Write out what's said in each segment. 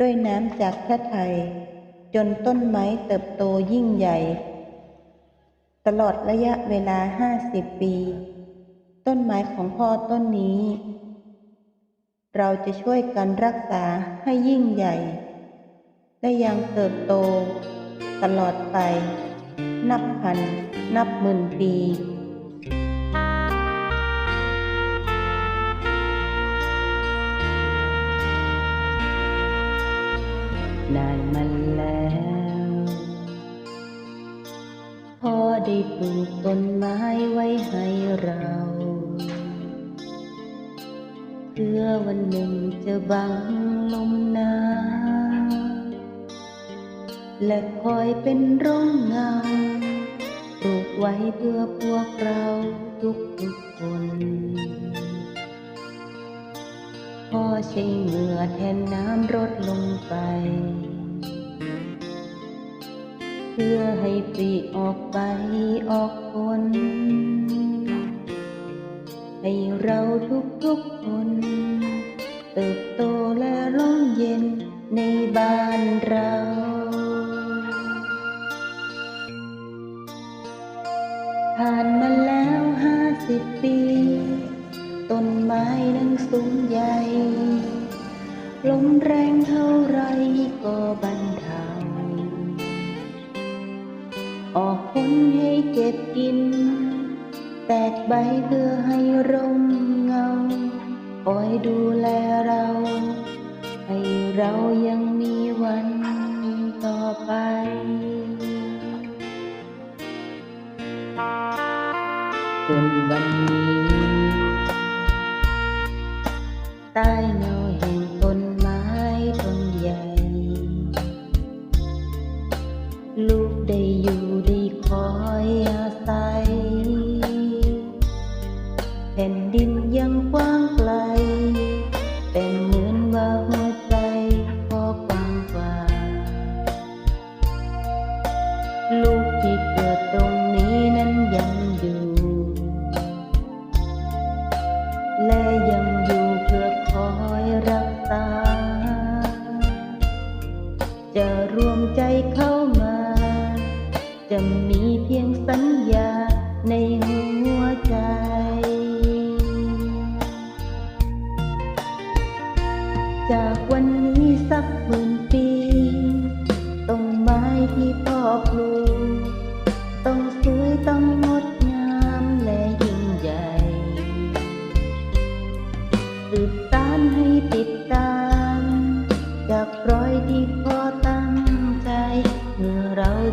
ด้วยน้ำจากพระทัยจนต้นไม้เติบโตยิ่งใหญ่ ตลอดระยะเวลาห้าสิบปี ต้นไม้ของพ่อต้นนี้ เราจะช่วยกันรักษาให้ยิ่งใหญ่ และยังเติบโต ตลอดไป นับพัน นับหมื่นปี นานมาแล้ว พอได้ปลูกต้นไม้ไว้ให้เราเพื่อวันหนึ่งจะบังลมหนาวและคอยเป็นร่มเงาปลูกไว้เพื่อพวกเราทุกทุกๆคน พอใช้เหงื่อแทนน้ำรดลงไป เพื่อให้ปลีออกไปออกผลให้เราทุกทุกๆคน เติบโตและร่มเย็นในบ้านเราผ่านมาแล้วห้าสิบปี ต้นไม้นั้นสูงใหญ่ ลมแรงเท่าไรก็บรรเทา ออกผลให้เก็บกิน แตกใบเพื่อให้ร่มเงา คอยดูแลเรา ให้เรายังมี และยังอยู่เพื่อคอยรักษา จะรวมใจเข้ามา จะมีเพียงสัญญาในหัวใจจากวันนี้สักหมื่นปี ต้นไม้ที่พ่อปลูก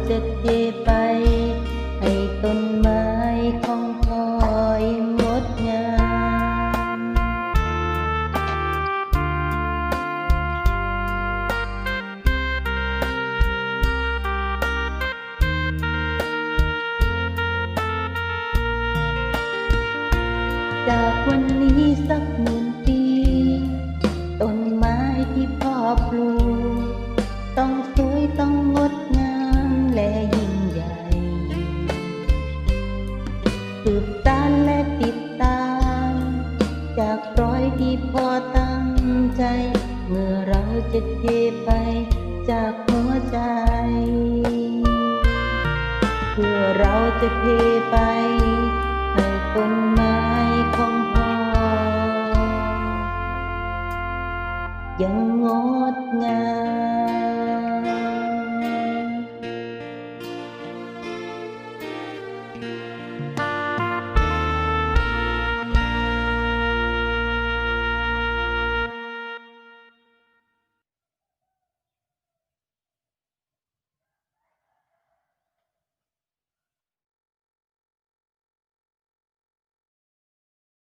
จะเทไป ให้ต้นไม้ของพ่อยมดงามจากวันนี้สักหมื่นปี ต้นไม้ที่พ่อปลูก จะเทไปจากหัวใจ เพื่อเราจะเทไปให้ต้นไม้ของพ่อ ยังงดงาม